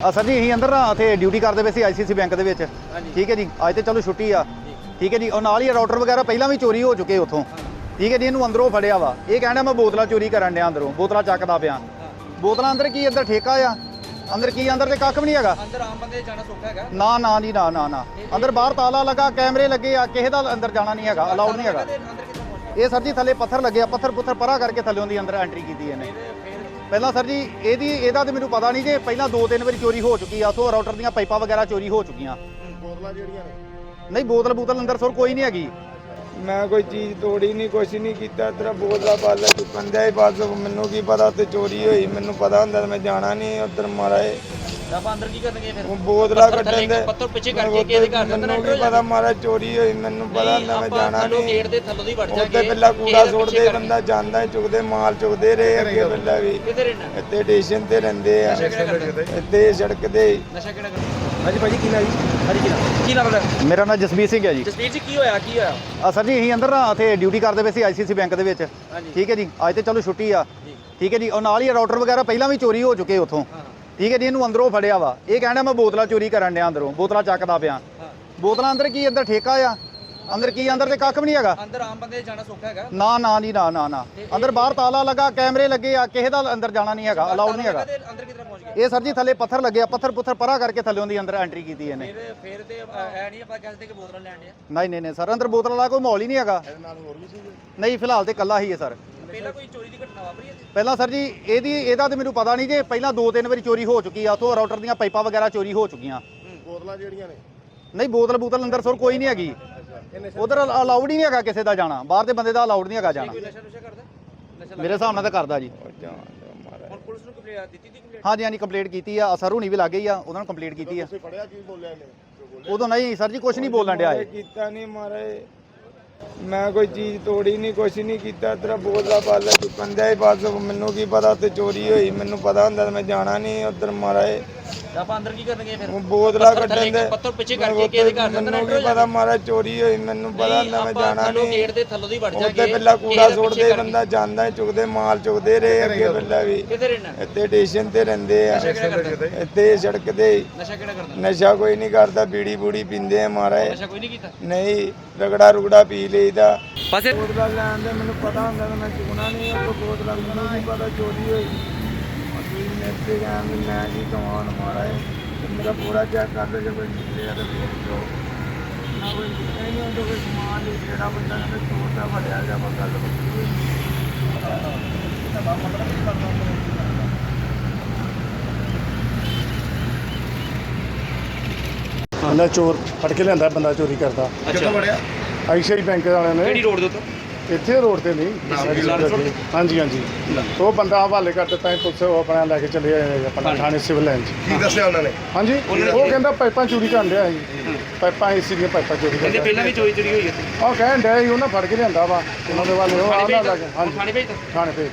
ਆ ਸਰ ਜੀ ਅਸੀਂ ਅੰਦਰ ਨਾ ਇੱਥੇ ਡਿਊਟੀ ਕਰਦੇ ਪਏ ਸੀ ਆਈਸੀਸੀ ਬੈਂਕ ਦੇ ਵਿੱਚ। ਠੀਕ ਹੈ ਜੀ ਅੱਜ ਤੇ ਚਲੋ ਛੁੱਟੀ ਆ। ਠੀਕ ਹੈ ਜੀ ਉਹ ਨਾਲ ਹੀ ਰਾਊਟਰ ਵਗੈਰਾ ਪਹਿਲਾਂ ਵੀ ਚੋਰੀ ਹੋ ਚੁੱਕੇ ਉੱਥੋਂ। ਠੀਕ ਹੈ ਜੀ ਇਹਨੂੰ ਅੰਦਰੋਂ ਫੜਿਆ ਵਾ। ਇਹ ਕਹਿੰਦਾ ਮੈਂ ਬੋਤਲਾਂ ਚੋਰੀ ਕਰਨ ਡਿਆ ਅੰਦਰੋਂ ਬੋਤਲਾਂ ਚੱਕਦਾ ਪਿਆ। ਬੋਤਲਾਂ ਅੰਦਰ ਕੀ ਅੰਦਰ ਠੇਕਾ ਆ? ਅੰਦਰ ਕੀ ਅੰਦਰ ਤੇ ਕੱਖ ਵੀ ਨਹੀਂ ਹੈਗਾ। ਅੰਦਰ ਆਮ ਬੰਦੇ ਜਾਣਾ ਸੌਖਾ ਹੈਗਾ। ਨਾ ਨਾ ਜੀ ਨਾ ਨਾ ਨਾ। ਅੰਦਰ ਬਾਹਰ ਤਾਲਾ ਲੱਗਾ ਕੈਮਰੇ ਲੱਗੇ ਆ ਕਿਸੇ ਦਾ ਅੰਦਰ ਜਾਣਾ ਨਹੀਂ ਹੈਗਾ ਅਲਾਉਡ ਨਹੀਂ ਹੈਗਾ। ਇਹ ਸਰ ਜੀ ਥੱਲੇ ਪੱਥਰ ਲੱਗੇ ਆ ਪੱਥਰ ਪੁੱਥਰ ਪਰਾ ਕਰਕੇ ਥੱਲੇ ਦੀ ਅੰਦਰ ਐਂਟਰੀ ਕੀਤੀ ਇਹਨੇ। ਪਹਿਲਾਂ ਸਰ ਜੀ ਇਹਦੀ ਇਹਦਾ ਤੇ ਮੈਨੂੰ ਪਤਾ ਨਹੀਂ ਜੇ ਪਹਿਲਾਂ ਦੋ ਤਿੰਨ ਵਾਰੀ ਚੋਰੀ ਹੋ ਚੁੱਕੀ ਆ ਉਥੋਂ ਰਾਊਟਰ ਦੀਆਂ ਪਾਈਪਾਂ ਵਗੈਰਾ ਚੋਰੀ ਹੋ ਚੁੱਕੀਆਂ। ਬੋਤਲਾਂ ਜਿਹੜੀਆਂ ਨੇ? ਨਹੀਂ ਬੋਤਲ ਬੋਤਲ ਅੰਦਰ ਸਰ ਕੋਈ ਨਹੀਂ ਹੈਗੀ। ਮੈਂ ਕੋਈ ਚੀਜ਼ ਤੋੜੀ ਨਹੀਂ ਕੁਛ ਨਹੀਂ ਕੀਤਾ ਤੇਰਾ ਬੋਤਲਾ ਬਾਲਾ ਚੁੱਕਣ ਦੇ ਬਸ ਮੈਨੂੰ ਕੀ ਪਤਾ ਤੇ ਚੋਰੀ ਹੋਈ ਮੈਨੂੰ ਪਤਾ ਹੁੰਦਾ ਤਾਂ ਮੈਂ ਜਾਣਾ ਨਹੀਂ ਉਧਰ ਮਾਰੇ ਆਪਾਂ ਅੰਦਰ ਕੀ ਕਰਨਗੇ ਫਿਰ? ਉਹ ਬੋਤਲਾ ਪੱਥਰ ਕੱਢਣ ਦੇ ਪੱਥਰ ਪਿੱਛੇ ਕਰਕੇ ਕਿਸੇ ਦੇ ਘਰ ਦੇ ਅੰਦਰ ਮੈਨੂੰ enter ਹੋ ਕੀ ਪਤਾ ਮਾਰਾ ਚੋਰੀ ਹੋਈ ਮੈਨੂੰ ਪਤਾ ਹੁੰਦਾ ਮੈਂ ਜਾਣਾ ਥੱਲੋਂ ਨਹੀਂ। ਗੇਟ ਦੇ ਥੱਲੋਂ ਦੀ ਵੜ ਜਾਗੇ ਉੱਤੇ ਪਹਿਲਾਂ ਕੂੜਾ ਸੁੱਟਦੇ ਬੰਦਾ ਜਾਂਦਾ ਹੀ ਚੁੱਕਦੇ ਮਾਲ ਚੁੱਕਦੇ ਰਹੇ ਅੱਗੇ ਪਹਿਲਾਂ ਵੀ। ਇੱਥੇ ਸਟੇਸ਼ਨ ਤੇ ਰਹਿੰਦੇ ਆ। ਨਸ਼ਾ ਕਿਹੜਾ ਕਰਦੇ? ਇੱਥੇ ਸੜਕ ਤੇ ਨਸ਼ਾ ਕਿਹੜਾ ਕਰਦੇ? ਹਾਂਜੀ ਭਾਜੀ ਕੀ ਨਾ ਜੀ? ਹਾਂਜੀ ਕੀ ਨਾਮ ਕੀ ਨਾਮ ਤੁਹਾਡਾ? ਮੇਰਾ ਨਾਮ ਜਸਬੀਰ ਸਿੰਘ ਹੈ ਜੀ। ਜਸਵੀਰ ਜੀ ਕੀ ਹੋਇਆ ਕੀ ਹੋਇਆ? ਆ ਸਰ ਜੀ ਅਸੀਂ ਅੰਦਰ ਨਾ ਇੱਥੇ ਡਿਊਟੀ ਕਰਦੇ ਪਏ ਸੀ ਆਈਸੀਸੀ ਬੈਂਕ ਦੇ ਵਿੱਚ। ਹਾਂਜੀ। ਠੀਕ ਹੈ ਜੀ ਅੱਜ ਤੇ ਚਲੋ ਛੁੱਟੀ ਆ। ਜੀ ਠੀਕ ਹੈ ਜੀ ਉਹ ਨਾਲ ਹੀ ਰਾਊਟਰ ਵਗੈਰਾ ਪਹਿਲਾਂ ਵੀ ਚੋਰੀ ਹੋ ਚੁੱਕੇ ਉੱਥੋਂ। ਹਾਂ। ਠੀਕ ਹੈ ਜੀ ਇਹਨੂੰ ਅੰਦਰੋਂ ਫੜਿਆ ਵਾ। ਇਹ ਕਹਿੰਦਾ ਮੈਂ ਬੋਤਲਾਂ ਚੋਰੀ ਕਰਨ ਡਿਆ ਅੰਦਰੋਂ ਬੋਤਲਾਂ ਚੱਕਦਾ ਪਿਆ। ਬੋਤਲਾਂ ਅੰਦਰ ਕੀ ਅੰਦਰ ਠੇਕਾ ਆ? ਅੰਦਰ ਕੀ ਅੰਦਰ ਤੇ ਕੱਖ ਵੀ ਨਹੀਂ ਹੈਗਾ। ਅੰਦਰ ਆਮ ਬੰਦੇ ਜਾਣਾ ਸੌਖਾ ਹੈਗਾ। ਨਾ ਨਾ ਜੀ ਨਾ ਨਾ ਨਾ। ਅੰਦਰ ਬਾਹਰ ਤਾਲਾ ਲੱਗਾ ਕੈਮਰੇ ਲੱਗੇ ਆ ਕਿਸੇ ਦਾ ਅੰਦਰ ਜਾਣਾ ਨਹੀਂ ਹੈਗਾ ਅਲਾਉਡ ਨਹੀਂ ਹੈਗਾ। ਤੇ ਅੰਦਰ ਕਿੱਥੇ ਪਹੁੰਚ ਗਏ ਇਹ ਸਰ ਜੀ ਥੱਲੇ ਪੱਥਰ ਲੱਗੇ ਆ ਪੱਥਰ ਪੁੱਥਰ ਪਰਾ ਕਰਕੇ ਥੱਲੇ ਦੀ ਅੰਦਰ ਐਂਟਰੀ ਕੀਤੀ ਇਹਨੇ। ਫਿਰ ਫਿਰ ਤੇ ਐ ਨਹੀਂ ਆਪਾਂ ਕਹਿੰਦੇ ਕਿ ਬੋਤਲਾਂ ਲੈਣ ਡਿਆ ਨਹੀਂ ਨਹੀਂ ਨਹੀਂ ਸਰ ਅੰਦਰ ਬੋਤਲ ਵਾਲਾ ਕੋਈ ਮਾਹੌਲ ਹੀ ਨਹੀਂ ਹੈਗਾ। ਇਹਦੇ ਨਾਲ ਹੋਰ ਵੀ ਸੀਗੇ ਨਹੀਂ ਫਿਲਹਾਲ ਤੇ ਕੱਲਾ ਹੀ ਹੈ ਸਰ। ਪਹਿਲਾਂ ਕੋਈ ਚੋਰੀ ਦੀ ਘਟਨਾ ਵਾਪਰੀ ਹੈ ਪਹਿਲਾਂ ਸਰ ਜੀ ਇਹਦੀ ਇਹਦਾ ਤੇ ਮੈਨੂੰ ਪਤਾ ਨਹੀਂ ਜੇ ਪਹਿਲਾਂ ਦੋ ਤਿੰਨ ਵਾਰੀ ਚੋਰੀ ਹੋ ਚੁੱਕੀ ਆ ਉਥੋਂ ਰਾਊਟਰ ਦੀਆਂ ਪਾਈਪਾਂ ਵਗੈਰਾ ਚੋਰੀ ਹੋ ਚੁੱਕੀਆਂ। ਬੋਤਲਾਂ ਜਿਹੜੀਆਂ ਨੇ? ਨਹੀਂ ਬੋਤਲ ਬੋਤਲ ਅੰਦਰ ਸਰ ਕੋਈ ਨਹੀਂ ਹੈਗੀ। ਉਧਰ ਅਲਾਉਡ ਹੀ ਨਹੀਂ ਹੈਗਾ ਕਿਸੇ ਦਾ ਜਾਣਾ। ਬਾਹਰ ਦੇ ਬੰਦੇ ਦਾ ਅਲਾਉਡ ਨਹੀਂ ਹੈਗਾ ਜਾਣਾ। ਕੋਈ ਨਸ਼ਾ ਨੁਸ਼ਾ ਕਰਦਾ? ਨਸ਼ਾ ਮੇਰੇ ਹਿਸਾਬ ਨਾਲ ਤਾਂ ਕਰਦਾ ਜੀ। ਹੁਣ ਪੁਲਿਸ ਨੂੰ ਕੰਪਲੇਂਟ ਦਿੱਤੀ ਦੀ ਕੰਪਲੇਂਟ ਹਾਂਜੀ ਹਾਂਜੀ ਕੰਪਲੀਟ ਕੀਤੀ ਆ। ਸਰ ਹੁਣੀ ਵੀ ਲੱਗ ਗਈ ਆ ਉਹਨਾਂ ਨੂੰ ਕੰਪਲੀਟ ਕੀਤੀ ਆ। ਤੁਸੀਂ ਫੜਿਆ ਕੀ ਬੋਲਿਆ ਇਹਨੇ? ਜੋ ਬੋਲਿਆ? ਉਦੋਂ ਨਹੀਂ ਸਰ ਜੀ ਕੁਝ ਨਹੀਂ ਬੋਲਣ ਡਿਆ ਇਹ। ਕੀਤਾ ਨਹੀਂ ਮਾਰੇ ਮੈਂ ਕੋਈ ਚੀਜ਼ ਤੋੜੀ ਨਹੀਂ ਕੁਛ ਨਹੀਂ ਕੀਤਾ, ਤੇਰਾ ਬੋਤਲਾ ਬਾਲਾ ਚੁੱਕਣ ਦੇ ਬਸ ਮੈਨੂੰ ਕੀ ਪਤਾ ਤੇ ਚੋਰੀ ਹੋਈ, ਮੈਨੂੰ ਪਤਾ ਹੁੰਦਾ ਤਾਂ ਮੈਂ ਜਾਣਾ ਨਹੀਂ ਉਧਰ ਮਾਰੇ ਆਪਾਂ ਅੰਦਰ ਕੀ ਕਰਨਗੇ ਫਿਰ? ਉਹ ਬੋਤਲਾ ਪੱਥਰ ਕੱਢਣ ਥੱਲੇ ਦੇ। ਪੱਥਰ ਪਿੱਛੇ ਕਰਕੇ ਕਿਸੇ ਦੇ ਘਰ ਦੇ ਅੰਦਰ ਮੈਨੂੰ enter ਹੋ ਕੀ ਪਤਾ ਮਾਰਾ ਚੋਰੀ ਹੋਈ ਮੈਨੂੰ ਪਤਾ ਹੁੰਦਾ ਮੈਂ ਜਾਣਾ ਥੱਲੋਂ ਨਹੀਂ। ਗੇਟ ਦੇ ਥੱਲੋਂ ਦੀ ਵੜ ਜਾਗੇ। ਉੱਤੇ ਪਹਿਲਾਂ ਕੂੜਾ ਸੁੱਟਦੇ ਬੰਦਾ ਜਾਂਦਾ ਹੀ ਚੁੱਕਦੇ ਮਾਲ ਚੁੱਕਦੇ ਰਹੇ ਅੱਗੇ ਪਹਿਲਾਂ ਵੀ। ਕਿੱਥੇ ਰਹਿਣਾ ਇੱਥੇ ਸਟੇਸ਼ਨ ਤੇ ਰਹਿੰਦੇ ਆ। ਨਸ਼ਾ ਕਿਹੜਾ ਕਰਦਾ? ਇੱਥੇ ਸੜਕ ਤੇ। ਨਸ਼ਾ ਕਿਹੜਾ ਕਰਦਾ? ਨਸ਼ਾ ਕੋਈ ਨਹੀਂ ਕਰਦਾ ਬੀੜੀ ਬੂੜੀ ਪੀਂਦੇ ਆ ਮਾਰੇ ਨਸ਼ਾ ਕੋਈ ਨਹੀਂ ਕੀਤਾ? ਨਹੀਂ ਰਗੜਾ ਰੁਗੜਾ ਪੀ ਲਈਦਾ। ਪਾਸੇ ਬੋਤਲਾਂ ਲੈਣ ਦੇ ਮੈਨੂੰ ਪਤਾ ਹੁੰਦਾ ਤਾਂ ਮੈਂ ਚੁਗਣਾ ਨਹੀਂ। ਉਹ ਬੋਤਲਾਂ ਮੈਨੂੰ ਨਹੀਂ ਪਤਾ ਚੋਰੀ ਹੋਈ। ਅਸੀਂ ਮੇਰੇ ਕਹਿੰਦੇ ਮੈਂ ਕੀ ਕਮਾਉਣ ਮਾਰਾ ਹੈ ਤੇ ਮੇਰਾ ਪੂਰਾ ਚੈੱਕ ਕਰ ਲਓ ਜੇ ਕੋਈ ਨਿਕਲਿਆ ਤਾਂ ਫੇਰ ਜੋ ਨਾ ਕੋਈ ਨਿਕਲਿਆ ਨਹੀਂ ਹੁੰਦਾ ਕੋਈ ਸਮਾਨ ਨਹੀਂ ਜਿਹੜਾ ਬੰਦਾ ਕਹਿੰਦਾ ਚੋਰ ਦਾ ਫੜਿਆ ਜਾਂ ਆਪਾਂ ਗੱਲ ਬੱਕੀ ਬੰਦਾ ਚੋਰ ਫੜ ਕੇ ਲਿਆਂਦਾ ਬੰਦਾ ਚੋਰੀ ਕਰਦਾ। ਅੱਛਾ। ਬੜਿਆ ਆਈਸੀਆਈ ਬੈਂਕ ਵਾਲਿਆਂ ਨੇ। ਕਿਹੜੀ ਰੋਡ ਦੇ ਉੱਤੇ? ਇੱਥੇ ਰੋਡ ਤੇ ਨਹੀਂ। ਹਾਂਜੀ ਹਾਂਜੀ। ਉਹ ਬੰਦਾ ਹਵਾਲੇ ਕਰ ਦਿੱਤਾ ਹੈ ਪੁਲਿਸ ਉਹ ਆਪਣਾ ਲੈ ਕੇ ਚਲੇ ਆਏ ਆਪਣਾ ਥਾਣੇ ਸਿਵਲ ਲਾਈਨ ਚ। ਕੀ ਦੱਸਿਆ ਉਹਨਾਂ ਨੇ? ਹਾਂਜੀ ਉਹ ਕਹਿੰਦਾ ਪਾਈਪਾਂ ਚੋਰੀ ਕਰਨ ਡਿਆ ਸੀ। ਪਾਈਪਾਂ ਏਸੀ ਦੀਆਂ ਪਾਈਪਾਂ ਚੋਰੀ ਕਰਦਾ ਪਹਿਲਾਂ ਵੀ ਚੋਰੀ ਚੋਰੀ ਹੋਈ ਹੈ ਉਹ ਕਹਿਣ ਡਿਆ ਸੀ ਉਹਨਾਂ ਫੜ ਕੇ ਲਿਆਂਦਾ ਵਾ। ਉਹਨਾਂ ਦੇ ਵਾਲੇ ਉਹ ਆਹ ਲੱਗ ਹਾਂਜੀ। ਥਾਣੇ ਭੇਜਤਾ ਥਾਣੇ ਭੇਜ।